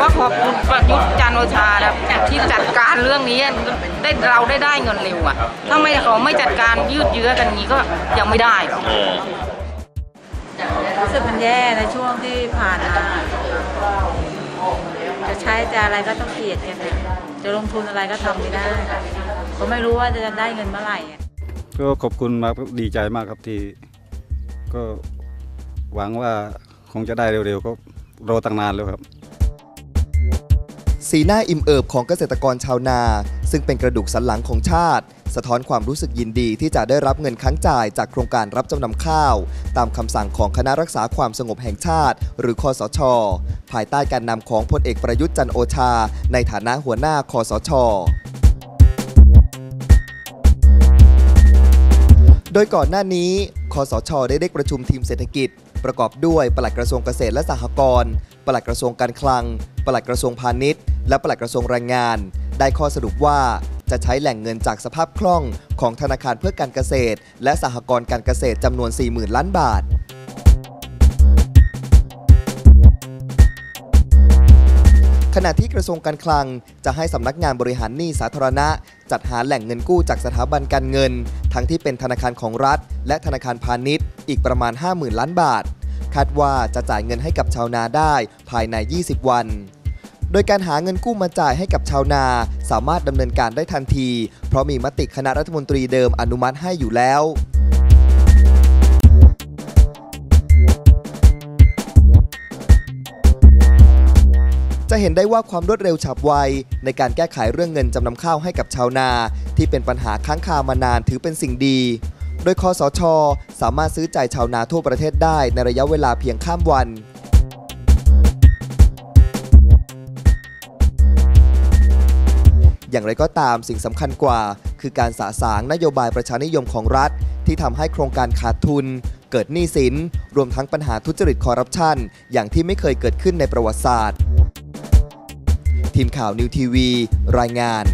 ว่าขอบคุณประยุทธ์จันโอชาครับที่จัดการเรื่องนี้ได้เราได้ได้เงินเร็วอะถ้าไม่เขาไม่จัดการยืดเยื้อกันนี้ก็ยังไม่ได้หรรู้สึกมันแย่ในช่วงที่ผ่านมาจะใช้จะอะไรก็ต้องเกลียดกันนะจะลงทุนอะไรก็ทำไม่ได้ก็ไม่รู้ว่าจะได้เงินเมื่อไหร่ก็ขอบคุณมากดีใจมากครับที่ ก็หวังว่าคงจะได้เร็วๆก็รอตั้งนานแล้วครับ สีหน้าอิ่มเอิบของเกษตรกรชาวนา ซึ่งเป็นกระดูกสันหลังของชาติ สะท้อนความรู้สึกยินดีที่จะได้รับเงินค้างจ่ายจากโครงการรับจำนำข้าว ตามคำสั่งของคณะรักษาความสงบแห่งชาติ หรือคอสช ภายใต้การนำของพลเอกประยุทธ์จันโอชา ในฐานะหัวหน้าคอสชโดยก่อนหน้านี้ คอสช ได้เรียกประชุมทีมเศรษฐกิจ ประกอบด้วยปลัดกระทรวงเกษตรและสหกรณ์ ปลัดกระทรวงการคลัง ปลัดกระทรวงพาณิชย์ และปลัดกระทรวงแรงงาน ได้ข้อสรุปว่าจะใช้แหล่งเงินจากสภาพคล่องของธนาคารเพื่อการเกษตร และสหกรณ์การเกษตรจำนวน 40,000 ล้านบาท ขณะที่กระทรวงการคลังจะให้สำนักงานบริหารหนี้สาธารณะ จัดหาแหล่งเงินกู้จากสถาบันการเงิน ทั้งที่เป็นธนาคารของรัฐ และธนาคารพาณิชย์ อีกประมาณ 50,000 ล้านบาท คาดว่าจะจ่ายเงินให้กับชาวนาได้ภายใน 20 วัน โดยการหาเงินกู้มาจ่ายให้กับชาวนา สามารถดำเนินการได้ทันที เพราะมีมติคณะรัฐมนตรีเดิมอนุมัติให้อยู่แล้วจะเห็นได้ว่าความรวดเร็วฉับไว ในการแก้ไขเรื่องเงินจำนำข้าวให้กับชาวนา ที่เป็นปัญหาค้างคามานานถือเป็นสิ่งดี โดยคอสช สามารถซื้อใจชาวนาทั่วประเทศได้ในระยะเวลาเพียงข้ามวัน อย่างไรก็ตามสิ่งสำคัญกว่า คือการสะสางนโยบายประชานิยมของรัฐ ที่ทำให้โครงการขาดทุน เกิดหนี้สิน รวมทั้งปัญหาทุจริตคอร์รัปชันอย่างที่ไม่เคยเกิดขึ้นในประวัติศาสตร์ ทีมข่าวนิวทีวี รายงาน